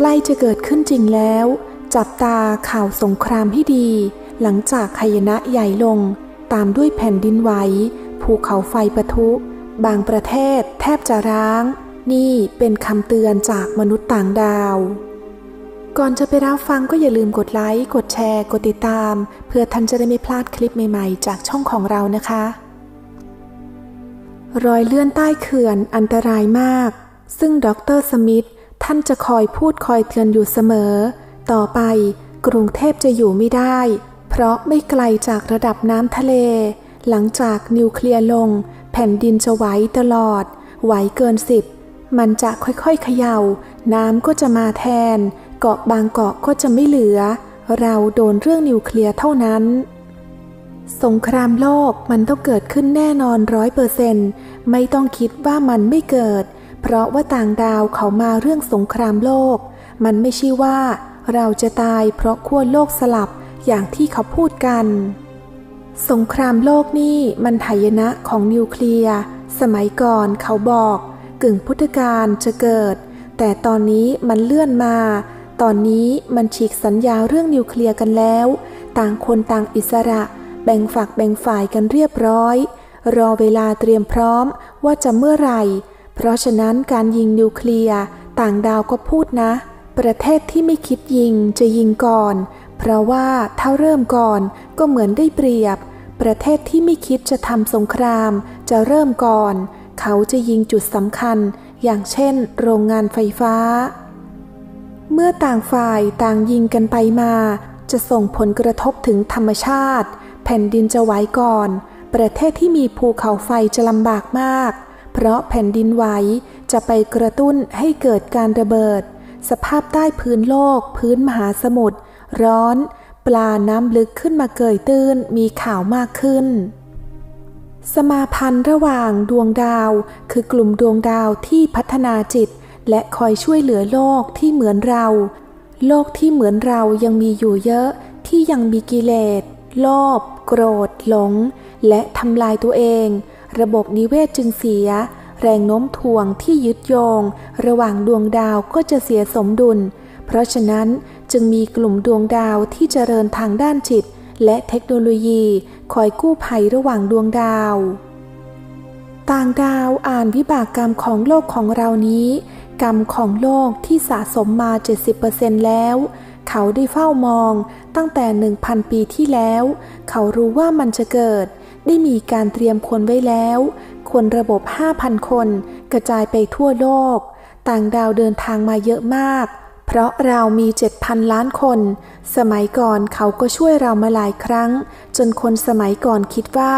ใกล้จะเกิดขึ้นจริงแล้ว จับตาข่าวสงครามให้ดี หลังจากหายนะใหญ่ลง ตามด้วยแผ่นดินไหวภูเขาไฟปะทุ บางประเทศแทบจะร้าง นี่เป็นคำเตือนจากมนุษย์ต่างดาว ก่อนจะไปรับฟังก็อย่าลืมกดไลค์ กดแชร์ กดติดตาม เพื่อท่านจะได้ไม่พลาดคลิปใหม่ๆ จากช่องของเรานะคะ รอยเลื่อนใต้เขื่อนอันตรายมาก ซึ่งดรสมิธ ท่านจะคอยพูดคอยเตือนอยู่เสมอ ต่อไปกรุงเทพจะอยู่ไม่ได้ เพราะไม่ไกลจากระดับน้ำทะเล หลังจากนิวเคลียร์ลง แผ่นดินจะไหวตลอด ไหวเกินสิบมันจะค่อยๆเขยา่า น้ำก็จะมาแทน เกาะบางเกาะก็จะไม่เหลือ เราโดนเรื่องนิวเคลียร์เท่านั้น สงครามโลกมันต้องเกิดขึ้นแน่นอนร้อยเปอร์เซนต์ไม่ต้องคิดว่ามันไม่เกิด เพราะว่าต่างดาวเขามาเรื่องสงครามโลก มันไม่ใช่ว่า เราจะตายเพราะขั้วโลกสลับอย่างที่เขาพูดกัน สงครามโลกนี่มันหายนะของนิวเคลียร์ สมัยก่อนเขาบอกกึ่งพุทธกาลจะเกิด แต่ตอนนี้มันเลื่อนมา ตอนนี้มันฉีกสัญญาเรื่องนิวเคลียร์กันแล้ว ต่างคนต่างอิสระ แบ่งฝักแบ่งฝ่ายกันเรียบร้อย รอเวลาเตรียมพร้อมว่าจะเมื่อไหร่ เพราะฉะนั้นการยิงนิวเคลียร์ต่างดาวก็พูดนะ ประเทศที่ไม่คิดยิงจะยิงก่อน เพราะว่าถ้าเริ่มก่อนก็เหมือนได้เปรียบ ประเทศที่ไม่คิดจะทำสงคราม จะเริ่มก่อน เขาจะยิงจุดสำคัญ อย่างเช่น โรงงานไฟฟ้า เมื่อต่างฝ่ายต่างยิงกันไปมา จะส่งผลกระทบถึงธรรมชาติ แผ่นดินจะไหวก่อน ประเทศที่มีภูเขาไฟจะลำบากมาก เพราะแผ่นดินไหวจะไปกระตุ้นให้เกิดการระเบิด สภาพใต้พื้นโลก พื้นมหาสมุทรร้อน ปลาน้ำลึกขึ้นมาเกยตื้นมีข่าวมากขึ้น สมาพันธ์ระหว่างดวงดาว คือกลุ่มดวงดาวที่พัฒนาจิต และคอยช่วยเหลือโลกที่เหมือนเรา โลกที่เหมือนเรายังมีอยู่เยอะที่ยังมีกิเลสโลภโกรธ หลง และทำลายตัวเอง ระบบนิเวศจึงเสีย แรงโน้มถ่วงที่ยึดโยง ระหว่างดวงดาวก็จะเสียสมดุล เพราะฉะนั้นจึงมีกลุ่มดวงดาวที่เจริญทางด้านจิต และเทคโนโลยีคอยกู้ภัยระหว่างดวงดาว ต่างดาวอ่านวิบากกรรมของโลกของเรานี้ กรรมของโลกที่สะสมมา 70%แล้วเขาได้เฝ้ามองตั้งแต่ 1,000 ปีที่แล้ว เขารู้ว่ามันจะเกิด ได้มีการเตรียมคนไว้แล้ว คนระบบ 5,000 คนกระจายไปทั่วโลก ต่างดาวเดินทางมาเยอะมาก เพราะเรามี 7,000 ล้านคน สมัยก่อนเขาก็ช่วยเรามาหลายครั้ง จนคนสมัยก่อนคิดว่า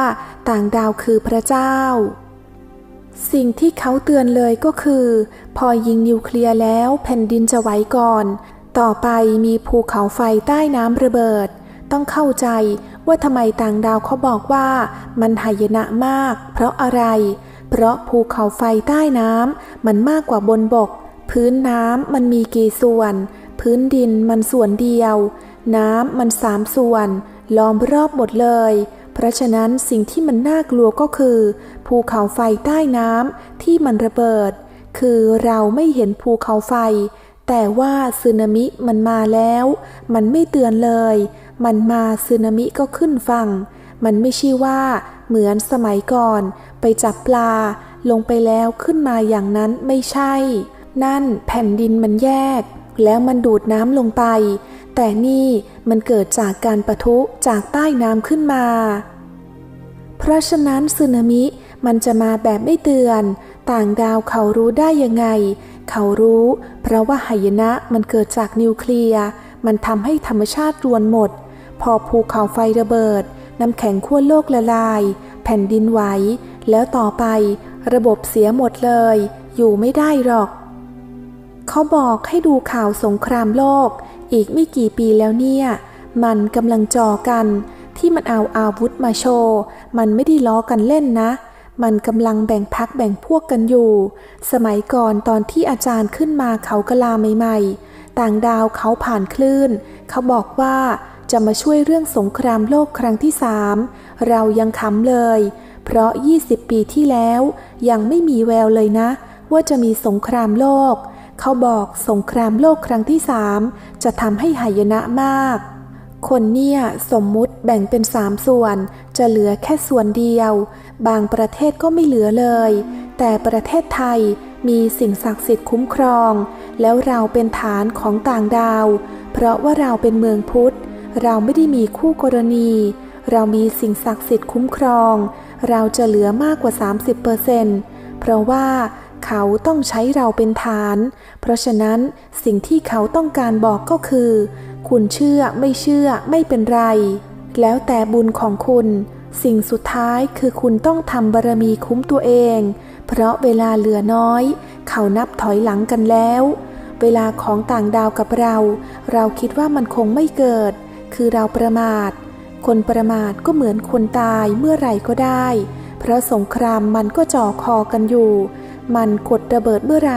ต่างดาวคือพระเจ้า สิ่งที่เขาเตือนเลยก็คือ พอยิงนิวเคลียร์แล้วแผ่นดินจะไหวก่อน ต่อไปมีภูเขาไฟใต้น้ำระเบิด ต้องเข้าใจ ว่าทำไมต่างดาวเขาบอกว่ามันหายนะมาก เพราะอะไร เพราะภูเขาไฟใต้น้ำมันมากกว่าบนบก พื้นน้ำมันมีกี่ส่วน พื้นดินมันส่วนเดียว น้ำมันสามส่วน ล้อมรอบหมดเลย เพราะฉะนั้นสิ่งที่มันน่ากลัวก็คือ ภูเขาไฟใต้น้ำที่มันระเบิด คือเราไม่เห็นภูเขาไฟแต่ว่าสึนามิมันมาแล้ว มันไม่เตือนเลย มันมาสึนามิก็ขึ้นฝั่ง มันไม่ใช่ว่าเหมือนสมัยก่อน ไปจับปลา ลงไปแล้วขึ้นมาอย่างนั้นไม่ใช่ นั่นแผ่นดินมันแยก แล้วมันดูดน้ำลงไป แต่นี่มันเกิดจากการประทุจากใต้น้ำขึ้นมา เพราะฉะนั้นสึนามิมันจะมาแบบไม่เตือน ต่างดาวเขารู้ได้ยังไง เขารู้ เพราะว่าหายนะมันเกิดจากนิวเคลียร์ มันทำให้ธรรมชาติรวนหมด พอภูเขาไฟระเบิด น้ำแข็งขั้วโลกละลาย แผ่นดินไหว แล้วต่อไประบบเสียหมดเลย อยู่ไม่ได้หรอก เขาบอกให้ดูข่าวสงครามโลก อีกไม่กี่ปีแล้วเนี่ย มันกำลังจอกัน ที่มันเอาอาวุธมาโชว์ มันไม่ได้ล้อกันเล่นนะ มันกำลังแบ่งพักแบ่งพวกกันอยู่ สมัยก่อนตอนที่อาจารย์ขึ้นมาเขากะลาใหม่ ๆ ต่างดาวเขาผ่านคลื่น เขาบอกว่า จะมาช่วยเรื่องสงครามโลกครั้งที่สามเรายังขำเลย เพราะ 20 ปีที่แล้ว ยังไม่มีแววเลยนะ ว่าจะมีสงครามโลก เขาบอกสงครามโลกครั้งที่สามจะทำให้หายนะมาก คนเนี่ยสมมุติแบ่งเป็นสามส่วน จะเหลือแค่ส่วนเดียว บางประเทศก็ไม่เหลือเลย แต่ประเทศไทยมีสิ่งศักดิ์สิทธิ์คุ้มครอง แล้วเราเป็นฐานของต่างดาว เพราะว่าเราเป็นเมืองพุทธ เราไม่ได้มีคู่กรณี เรามีสิ่งศักดิ์สิทธิ์คุ้มครอง เราจะเหลือมากกว่า 30%เพราะว่าเขาต้องใช้เราเป็นฐาน เพราะฉะนั้นสิ่งที่เขาต้องการบอกก็คือ คุณเชื่อไม่เชื่อไม่เป็นไร แล้วแต่บุญของคุณ สิ่งสุดท้ายคือคุณต้องทำบารมีคุ้มตัวเอง เพราะเวลาเหลือน้อย เขานับถอยหลังกันแล้ว เวลาของต่างดาวกับเรา เราคิดว่ามันคงไม่เกิด คือเราประมาท คนประมาทก็เหมือนคนตายเมื่อไรก็ได้ เพราะสงครามมันก็จ่อคอกันอยู่ มันกดระเบิดเมื่อไร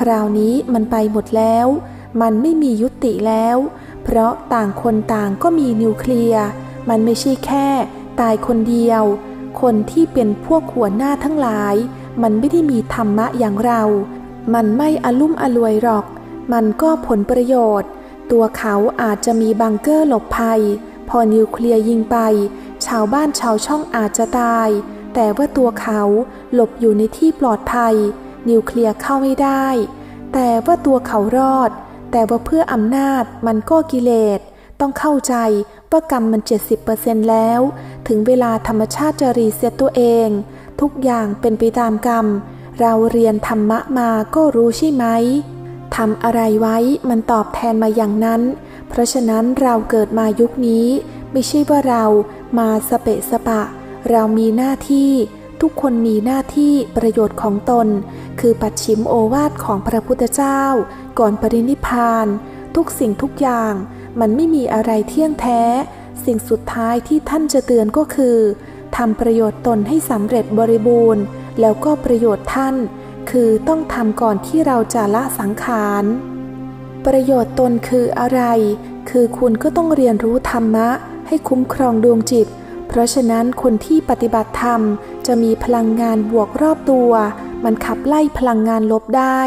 คราวนี้มันไปหมดแล้ว มันไม่มียุติแล้ว เพราะต่างคนต่างก็มีนิวเคลียร์ มันไม่ใช่แค่ ตายคนเดียว คนที่เป็นพวกหัวหน้าทั้งหลาย มันไม่ได้มีธรรมะอย่างเรา มันไม่อลุ่มอลวยหรอก มันก็ผลประโยชน์ ตัวเขาอาจจะมีบังเกอร์หลบภัย พอนิวเคลียร์ยิงไป ชาวบ้านชาวช่องอาจจะตาย แต่ว่าตัวเขาหลบอยู่ในที่ปลอดภัย นิวเคลียร์เข้าไม่ได้ แต่ว่าตัวเขารอด แต่ว่าเพื่ออำนาจมันก็กิเลส ต้องเข้าใจว่ากรรมมัน 70%แล้ว ถึงเวลาธรรมชาติจะรีเซ็ตตัวเอง ทุกอย่างเป็นไปตามกรรม เราเรียนธรรมะมาก็รู้ใช่ไหม ทำอะไรไว้มันตอบแทนมาอย่างนั้น เพราะฉะนั้นเราเกิดมายุคนี้ ไม่ใช่ว่าเรามาสเปะสปะ เรามีหน้าที่ ทุกคนมีหน้าที่ประโยชน์ของตน คือปัดชิมโอวาทของพระพุทธเจ้า ก่อนปรินิพพาน ทุกสิ่งทุกอย่าง มันไม่มีอะไรเที่ยงแท้ สิ่งสุดท้ายที่ท่านจะเตือนก็คือทำประโยชน์ตนให้สำเร็จบริบูรณ์ แล้วก็ประโยชน์ท่าน คือต้องทำก่อนที่เราจะละสังขาร ประโยชน์ตนคืออะไร คือคุณก็ต้องเรียนรู้ธรรมะ ให้คุ้มครองดวงจิต เพราะฉะนั้นคนที่ปฏิบัติธรรม จะมีพลังงานบวกรอบตัว มันขับไล่พลังงานลบได้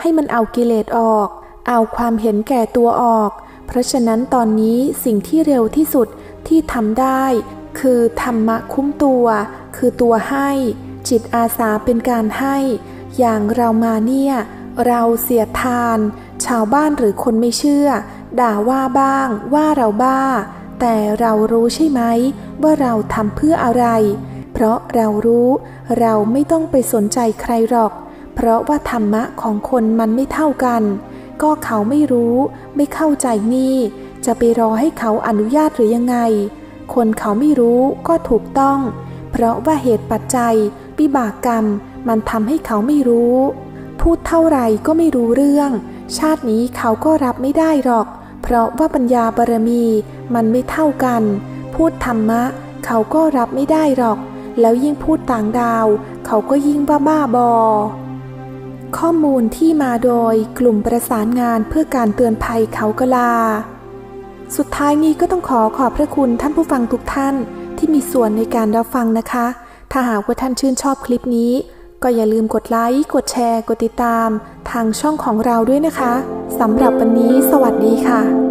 ให้มันเอากิเลสออก เอาความเห็นแก่ตัวออก เพราะฉะนั้นตอนนี้สิ่งที่เร็วที่สุดที่ทำได้ คือธรรมะคุ้มตัว คือตัวให้ จิตอาสาเป็นการให้ อย่างเรามาเนี่ย เราเสียทาน ชาวบ้านหรือคนไม่เชื่อ ด่าว่าบ้าง ว่าเราบ้า แต่เรารู้ใช่ไหม ว่าเราทำเพื่ออะไร เพราะเรารู้เราไม่ต้องไปสนใจใครหรอก เพราะว่าธรรมะของคนมันไม่เท่ากัน ก็เขาไม่รู้ไม่เข้าใจนี่ จะไปรอให้เขาอนุญาตหรือยังไง คนเขาไม่รู้ก็ถูกต้อง เพราะว่าเหตุปัจจัยวิบากกรรม มันทำให้เขาไม่รู้ พูดเท่าไหร่ก็ไม่รู้เรื่อง ชาตินี้เขาก็รับไม่ได้หรอก เพราะว่าปัญญาบารมีมันไม่เท่ากัน พูดธรรมะ เขาก็รับไม่ได้หรอก แล้วยิ่งพูดต่างดาว เขาก็ยิ่งบ้าบ้าบอ ข้อมูลที่มาโดยกลุ่มประสานงานเพื่อการเตือนภัยเขากลา สุดท้ายนี้ก็ต้องขอขอบพระคุณท่านผู้ฟังทุกท่านที่มีส่วนในการรับฟังนะคะ ถ้าหากว่าท่านชื่นชอบคลิปนี้ ก็อย่าลืมกดไลค์ กดแชร์ กดติดตาม ทางช่องของเราด้วยนะคะ สำหรับวันนี้สวัสดีค่ะ